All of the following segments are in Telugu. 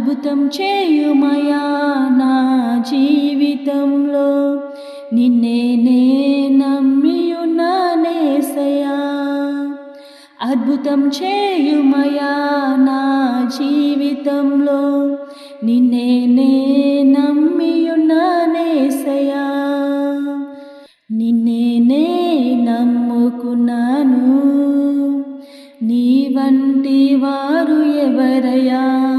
అద్భుతం చేయుమయా నా జీవితంలో? నిన్నే నే నమ్మియున్నానేసయా అద్భుతం చేయుమయా నా జీవితంలో? నిన్నే నే నమ్మియున్నానేసయా నిన్నే నే నమ్ముకున్నాను. నీ వంటి వారు ఎవరయా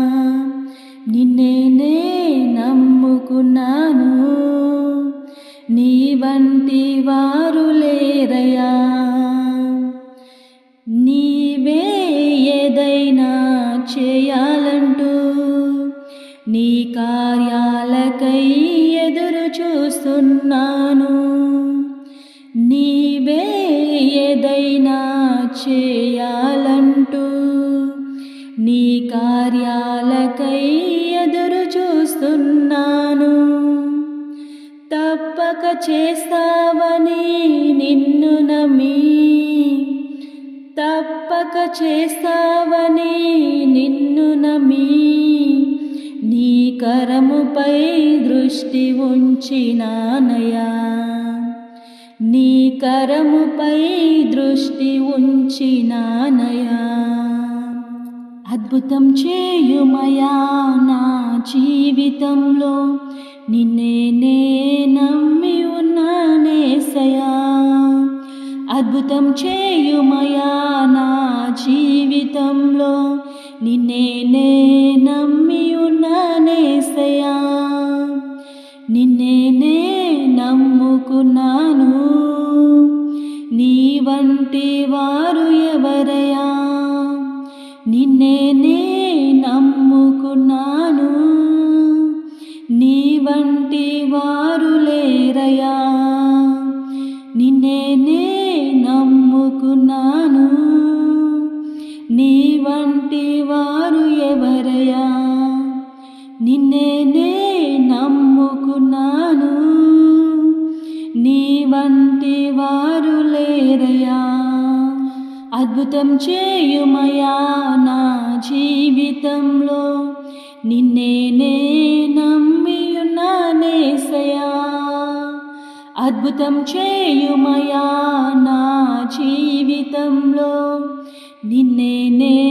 बण्डि वा? చేస్తావని నిన్ను నమ్మి తప్పక చేస్తావని నిన్ను నమ్మి నీ కరముపై దృష్టి ఉంచినానయా నీ కరముపై దృష్టి ఉంచినానయా అద్భుతం చేయుమయా నా జీవితంలో. నిన్నే నే నమ్మి ఉన్నానేసయా అద్భుతం చేయుమయా నా జీవితంలో. నిన్నే నే నమ్మి ఉన్నానేసయా నిన్నే నే నమ్ముకున్నాను. నీ వంటి వా వంటి వారు లేరయా అద్భుతం చేయుమయా నా జీవితంలో. నిన్నే నే నమ్మియున్నానేసయా అద్భుతం చేయుమయా నా జీవితంలో. నిన్నే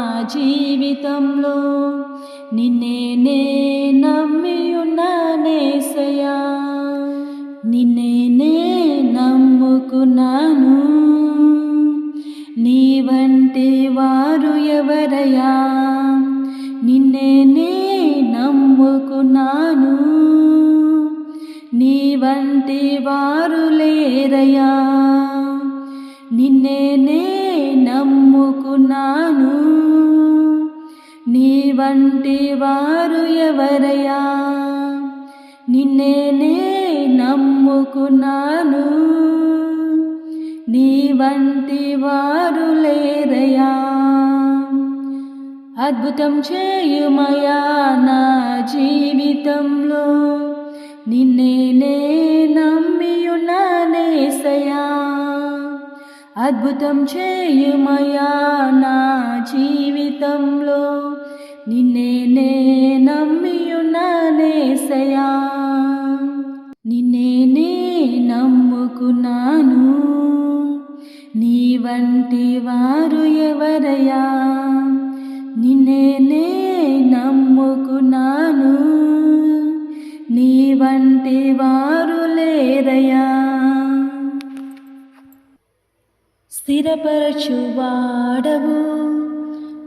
జీవితంలో నిన్నే నే నమ్మి ఉన్నానేసయా నిన్నే నే నమ్ముకున్నాను. నీ వంటి వారు ఎవరయ్యా? నిన్నే నే నమ్ముకున్నాను. వంటి వారు లేరయా వంటి వారు ఎవరయ్యా? నిన్నే నే నమ్ముకున్నాను. నీ వంటి వారు లేరయ్యా. అద్భుతం చేయుమయా నా జీవితంలో. నిన్నే నే నమ్మియున్నానేసయా అద్భుతం చేయుమయా నా జీవితంలో. నిన్నే నే నమ్మియున్నానేసయా నిన్నే నమ్ముకున్నాను. నీ వంటి వారు ఎవరయా నిన్నే నమ్ముకున్నాను. నీ వంటి వారు లేరయ్యా. స్థిరపరచువాడవు.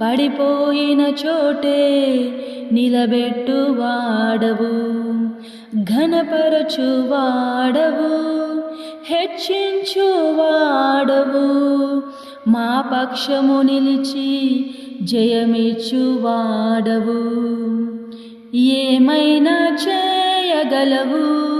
పడిపోయిన చోటే నిలబెట్టువాడవు ఘనపరచువాడవు హెచ్చించువాడవు మా పక్షము నిలిచి జయమిచ్చువాడవు ఏమైనా చేయగలవు?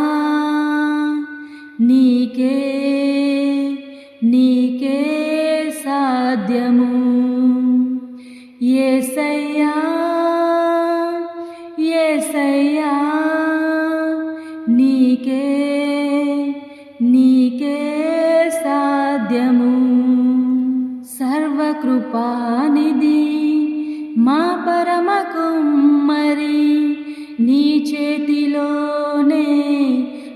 సాధ్యము ఏసయ్యా ఏసయ్యా నీకే నీకే సాధ్యము. సర్వకృపానిధి మా పరమ కుమ్మరి నీ చేతిలోనే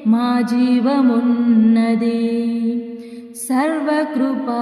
మా జీవమున్నది. సర్వకృపా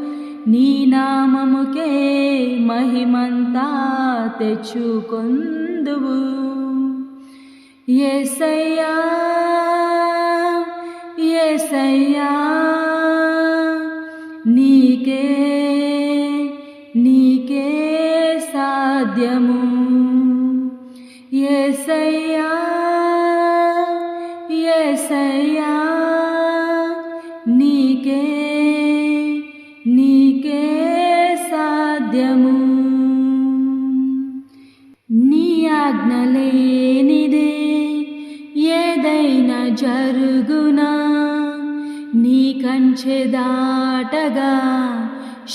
నీ నామముకే మహిమంతా తెచ్చుకొందువు. ఎసయ్యా ఎసయ్యా నీకే నీకే సాధ్యము.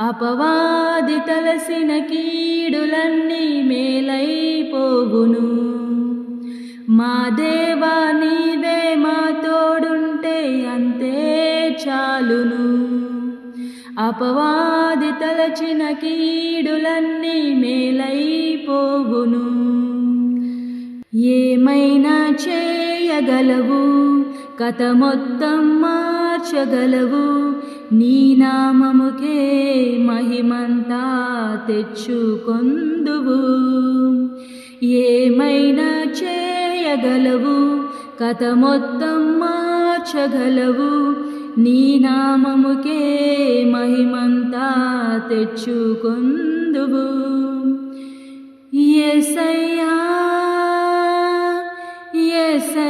అపవాది తలసిన కీడులన్నీ మేలైపోగును మా దేవా నీవే మా తోడుంటే అంతే చాలును. అపవాది తలచిన కీడులన్నీ మేలైపోగును ఏమైనా చేయగలవు? కథ మొత్తం మార్చగలవు? నీ నామముకే మహిమంతా తెచ్చుకొందువు. ఏమైనా చేయగలవు? కథ మొత్తం మార్చగలవు. నీ నామముకే మహిమంతా తెచ్చుకొందువు. ఎసయ్యా ఎసయ్యా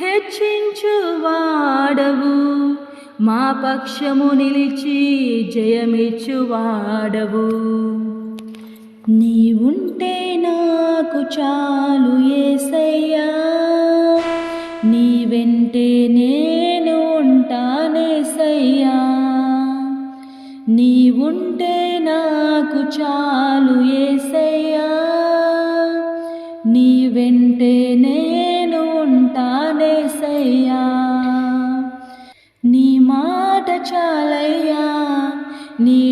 హెచ్చించువాడవు. మా పక్షము నిలిచి జయమిచ్చువాడవు. నీవుంటే నాకు చాలు ఏసయ్యా. నీ వెంటే నేను ఉంటానేసయ్యా నీవుంటే నాకు చాలు ఏసయ్యా. నీ వెంటే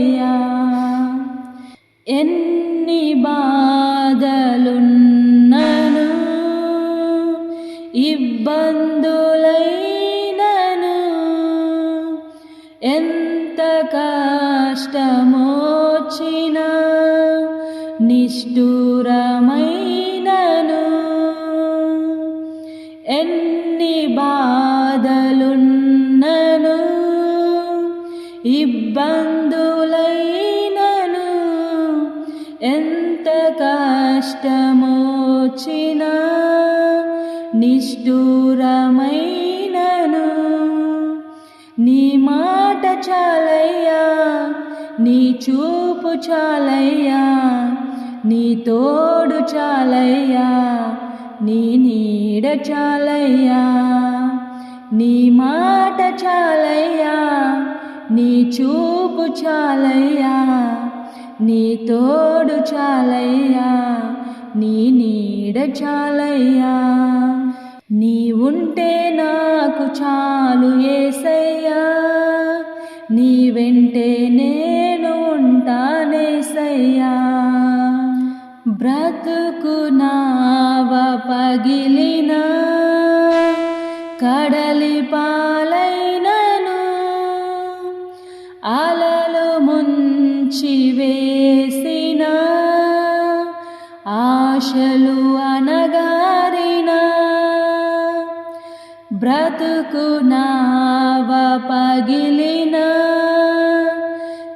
ఉంటానేసయ్యా ఎన్ని బాధలున్నను ఇబ్బందులైనను ఎంత కష్టమోచిన నిష్ఠూరమైనను ఎన్ని బా కష్టమోచిన నిష్ఠూరమైనను. నీ మాట చాలయ్యా నీ చూపు చాలయ్యా నీ తోడు చాలయ్యా నీ నీడ చాలయ్యా. నీ మాట చాలయ్యా నీ చూపు చాలయ్యా నీ తోడు చాలయ్యా. నీ నీడ చాలయ్యా. నీ ఉంటే నాకు చాలు ఏసయ్యా. నీ వెంటే నేను ఉంటానేసయ్యా. బ్రతుకు నావ పగిలి పగిలిన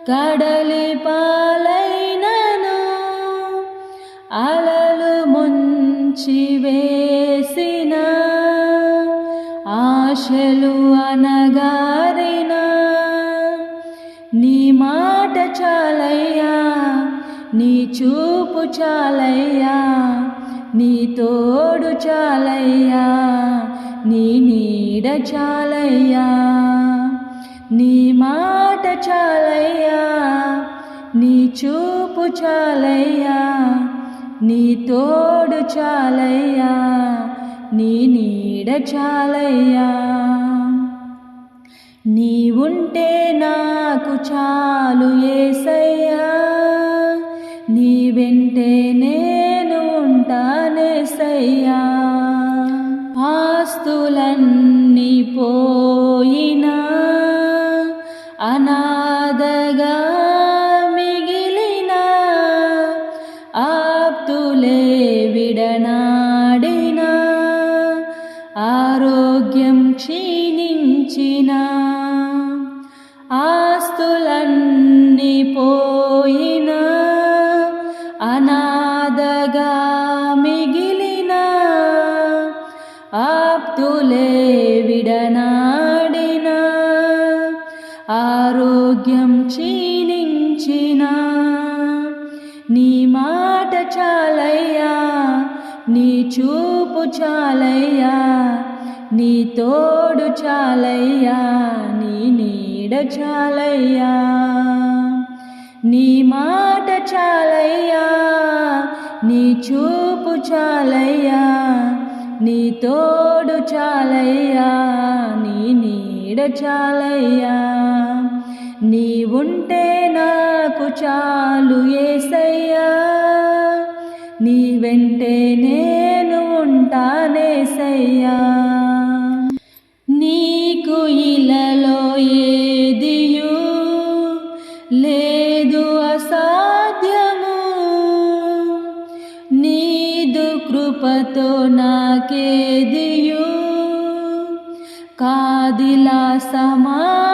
కడలి పాలైనను అలలు ముంచి వేసిన ఆశలు అనగారిన నీ మాట చాలయ్యా నీ చూపు చాలయ్యా నీ తోడు చాలయ్యా నీ నీడ చాలయ్యా నీ మాట చాలయ్యా నీ చూపు చాలయ్యా నీ తోడు చాలయ్యా నీ నీడ చాలయ్యా. నీ ఉంటే నాకు చాలు ఏసయ్యా నీ వెంటే నేను ఉంటానేసయ్యా. ఆస్తులన్నీ పో అనాథగా మిగిలిన ఆప్తులే విడనాడిన ఆరోగ్యం క్షీణించిన. నీ మాట చాలయ్యా నీ చూపు చాలయ్యా నీ తోడు చాలయ్యా నీ నీడ చాలయ్యా. నీ మాట చాలయ్యా. నీ చూపు చాలయ్యా నీ తోడు చాలయ్యా నీ నీడ చాలయ్యా. నీ ఉంటే నాకు చాలు ఏసయ్యా నీ వెంటే నేను ఉంటానేసయ్యా. నీకు ఇలలో ఏ दिला समा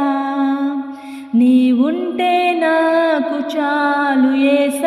ఉంటే నాకు చాలు ఏసయ్యా